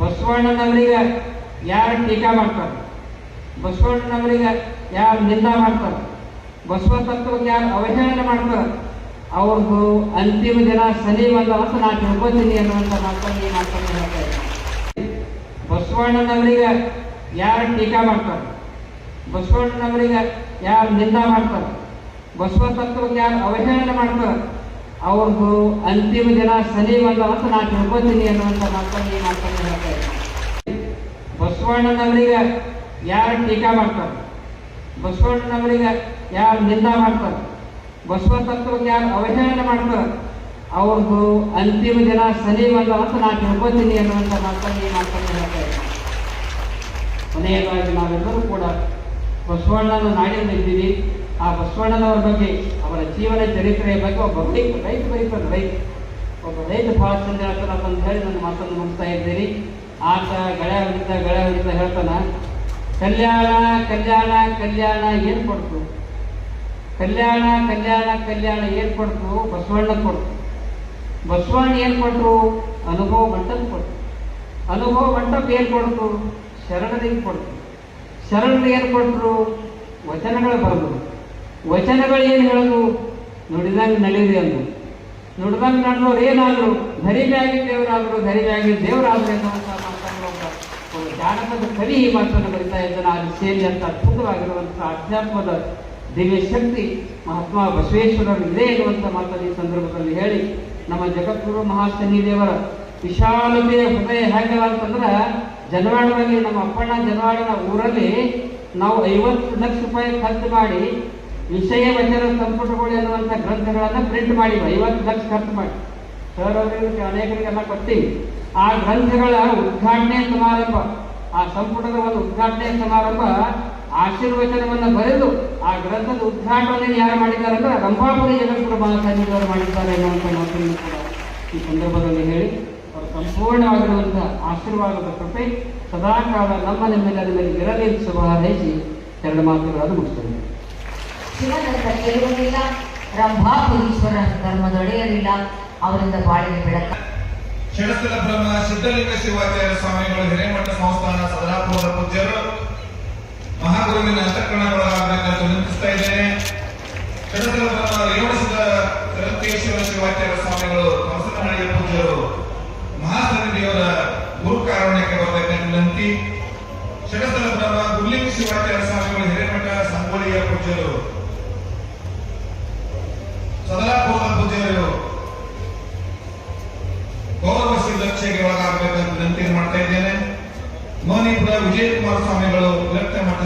ಬಸವಣ್ಣನವರಿಗೆ ಯಾರು ಟೀಕಾ ಮಾಡ್ತಾರೆ? ಬಸವಣ್ಣನವರಿಗೆ ಯಾರು ನಿಂದ ಮಾಡ್ತಾರೆ? ಬಸವ ತತ್ವಕ್ಕೆ ಯಾರು ಅವಹೇಳನ ಮಾಡ್ತಾರೆ? ಅವ್ರದ್ದು ಅಂತಿಮ ದಿನ ಶನಿ ಬಂದ ಅಂತ ನಾನು ತಿಳ್ಕೊತೀನಿ ಅನ್ನುವಂಥ ಮಾತನ್ನು ಈ ಮಾತನ್ನು ಹೇಳ್ತಾ ಇದ್ದೀನಿ. ಬಸವಣ್ಣನವರಿಗೆ ಯಾರು ಟೀಕಾ ಮಾಡ್ತಾರೆ? ಬಸವಣ್ಣನವರಿಗೆ ಯಾರು ನಿಂದ ಮಾಡ್ತಾರೆ? ಬಸವ ತತ್ವಕ್ಕೆ ಯಾರು ಅವಹೇಳನ ಮಾಡ್ತಾರೆ? ಅವ್ರದ್ದು ಅಂತಿಮ ದಿನ ಶನಿ ಬಂದ ಅಂತ ನಾನು ತಿಳ್ಕೊತೀನಿ ಅನ್ನುವಂಥ ಮಾತನ್ನು ಈ ಮಾತನ್ನು ಹೇಳ್ತಾ ಇದ್ದೀನಿ. ಬಸವಣ್ಣನವರಿಗೆ ಯಾರು ಟೀಕಾ ಮಾಡ್ತಾರೆ? ಬಸವಣ್ಣನವರಿಗೆ ಯಾರು ನಿಂದ ಮಾಡ್ತಾರೆ? ಬಸವ ತತ್ವಕ್ಕೆ ಯಾರು ಅವಹೇಳನ ಮಾಡ್ತಾರೆ? ಅವ್ರದ್ದು ಅಂತಿಮ ದಿನ ಶನಿ ಬಂದ ಅಂತ ನಾನು ತಿಳ್ಕೊತೀನಿ ಅನ್ನುವಂಥ ಮಾತನ್ನು ಈ ಮಾತನ್ನು ಹೇಳ್ತಾ ಇದ್ದೀನಿ. ಕೊನೆಯದಾಗಿ ನಾವೆಲ್ಲರೂ ಕೂಡ ಬಸವಣ್ಣನ ನಾಡಿನಲ್ಲಿದ್ದೀವಿ. ಆ ಬಸವಣ್ಣನವರ ಬಗ್ಗೆ ಅವರ ಜೀವನ ಚರಿತ್ರೆಯ ಬಗ್ಗೆ ಒಬ್ಬ ರೈತ ರೈತ ಬರೀತಾನೆ ರೈತ. ಒಬ್ಬ ರೈತ ಭಾಳ ಚಂದ ಹೇಳ್ತಾನಪ್ಪ ಅಂತ ಹೇಳಿ ನನ್ನ ಮಾತನ್ನು ಮುಗಿಸ್ತಾ ಇದ್ದೀನಿ. ಆತ ಗಳೆ ಹೊಡಿತಾ ಹೇಳ್ತಾನ, ಕಲ್ಯಾಣ ಕಲ್ಯಾಣ ಕಲ್ಯಾಣ ಏನು ಕೊಡ್ತು? ಕಲ್ಯಾಣ ಕಲ್ಯಾಣ ಕಲ್ಯಾಣ ಏನು ಕೊಡ್ತು? ಬಸವಣ್ಣ ಕೊಡ್ತು. ಬಸವಣ್ಣ ಏನು ಕೊಟ್ಟರು ಅನುಭವ ಮಂಟಪ ಕೊಡ್ತು ಅನುಭವ ಮಂಟಪ ಏನು ಕೊಡ್ತು? ಶರಣರಿಗೆ ಕೊಡ್ತು. ಶರಣರು ಏನು ಕೊಟ್ಟರು ವಚನಗಳು ಬರೆದು ವಚನಗಳು ಏನು ಹೇಳೋದು? ನುಡಿದಂಗೆ ನಡೀರಿ ಅಂದು ನುಡಿದಂಗೆ ನಡೆದವ್ರು ಏನಾದ್ರು? ಧರಿಮ್ಯಾಗಿ ದೇವರಾದ್ರು ಧರಿಮ್ಯಾಗಿ ದೇವರಾದ್ರು ಒಬ್ಬ. ಒಬ್ಬ ಜಾನಪದ ಕವಿ ಈ ಮಾತನ್ನು ಬರಿತಾ ಇದ್ದಾನೆ. ಅದು ಸೇರಿ ಅಂತ ಅದ್ಭುತವಾಗಿರುವಂಥ ಅಧ್ಯಾತ್ಮದ ದಿವ್ಯ ಶಕ್ತಿ ಮಹಾತ್ಮ ಬಸವೇಶ್ವರರು ಇದೆ ಎನ್ನುವಂಥ ಮಾತನ್ನು ಈ ಸಂದರ್ಭದಲ್ಲಿ ಹೇಳಿ, ನಮ್ಮ ಜಗದ್ಗುರು ಮಹಾಶನಿ ದೇವರ ವಿಶಾಲತೆಯ ಹೃದಯ ಹೇಗಲ್ಲ ಅಂತಂದ್ರೆ ಜನವಾಡದಲ್ಲಿ ನಮ್ಮ ಅಪ್ಪಣ್ಣ ಜನವಾಡನ ಊರಲ್ಲಿ ನಾವು ಐವತ್ತು ಲಕ್ಷ ರೂಪಾಯಿ ಖರ್ಚು ಮಾಡಿ ವಿಷಯ ವಚನ ಸಂಪುಟಗಳು ಎನ್ನುವಂಥ ಗ್ರಂಥಗಳನ್ನು ಪ್ರಿಂಟ್ ಮಾಡಿ ಐವತ್ತು ಲಕ್ಷ ಖರ್ಚು ಮಾಡಿ. ಸರ್ ಅವರಿಗೆ ಅನೇಕರಿಗೆಲ್ಲ ಕೊಡ್ತೀವಿ ಆ ಗ್ರಂಥಗಳ ಉದ್ಘಾಟನೆ ಸಮಾರಂಭ, ಆ ಸಂಪುಟದ ಒಂದು ಉದ್ಘಾಟನೆ ಸಮಾರಂಭ ಆಶೀರ್ವಚನವನ್ನು ಬರೆದು ಆ ಗ್ರಂಥದ ಉದ್ಘಾಟನೆ ಯಾರು ಮಾಡಿದ್ದಾರೆ ಅಂದ್ರೆ ರಂಭಾಪುರಿ ಜಗದ್ಗುರು ಮಹಾಸನ್ನಿಧವರು ಮಾಡಿದ್ದಾರೆ ಎನ್ನುವಂಥ ಮಾತನ್ನು ಕೂಡ ಈ ಸಂದರ್ಭದಲ್ಲಿ ಹೇಳಿ, ಅವರು ಸಂಪೂರ್ಣವಾಗಿರುವಂಥ ಆಶೀರ್ವಾದದ ಕೃಪೆ ಸದಾಕಾಲ ನಮ್ಮ ನಿಮ್ಮೆಲ್ಲರ ಮೇಲೆ ಇರಲಿ ಶುಭ ಹಾರೈಸಿ ಎರಡು ಮಾತುಗಳನ್ನು ಮುಗಿಸ್ತೇನೆ. ಶಿವನಂತ ಕೇಳುವುದಿಲ್ಲ ರಂಭಾಪುರೀಶ್ವರನ ಧರ್ಮದೊಡೆಯಲಿಲ್ಲ. ಅವರಿಂದ ಬಾಳಿನ ಬೆಳಕ ಷಡಸ್ಥಲ ಬ್ರಹ್ಮ ಸಿದ್ಧಲಿಂಗ ಶಿವಾಚಾರ್ಯ ಸ್ವಾಮಿಗಳು, ಹಿರೇಮಠ ಸಂಸ್ಥಾನ ಸದರಾಪುರದ ಪೂಜ್ಯರು, ಮಹಾಗುರುವಿನ ಅಂತಃಕರಣಗೊಳಗಾಗಬೇಕಂತ ವಿನಂತಿಸ್ತಾ ಇದ್ದೇನೆ. ಷಡಸ್ಥಲ ಬ್ರಹ್ಮ ರೇವಣಸಿದ ಶಿವ ಶಿವಾಚಾರ್ಯ ಸ್ವಾಮಿಗಳು ಕಮಸನಹಳ್ಳಿಯ ಪೂಜ್ಯರು ಮಹಾಸನ್ನಿಧಿಯವರ ಗುರು ಕಾರುಣ್ಯಕ್ಕೆ ಬರಬೇಕೆಂದು ವಿನಂತಿ. ಷಡಸ್ಥಲ ಬ್ರಹ್ಮ, ಗುರುಲಿಂಗ ಶಿವಾಚಾರ್ಯ ಸ್ವಾಮಿಗಳು, ಹಿರೇಮಠ ಸಂಗೋಳಿಯ ಪೂಜ್ಯರು ಸಹೋದರರು ಗೌರವ ಶಿಲಕ್ಷೆಗೆ ಒಳಗಾಗಬೇಕಂತ ವಿನಂತಿ ಮಾಡ್ತಾ ಇದ್ದೇನೆ. ಮಣಿಪುರ ವಿಜಯಕುಮಾರ ಸ್ವಾಮಿಗಳು ವಿರಕ್ತ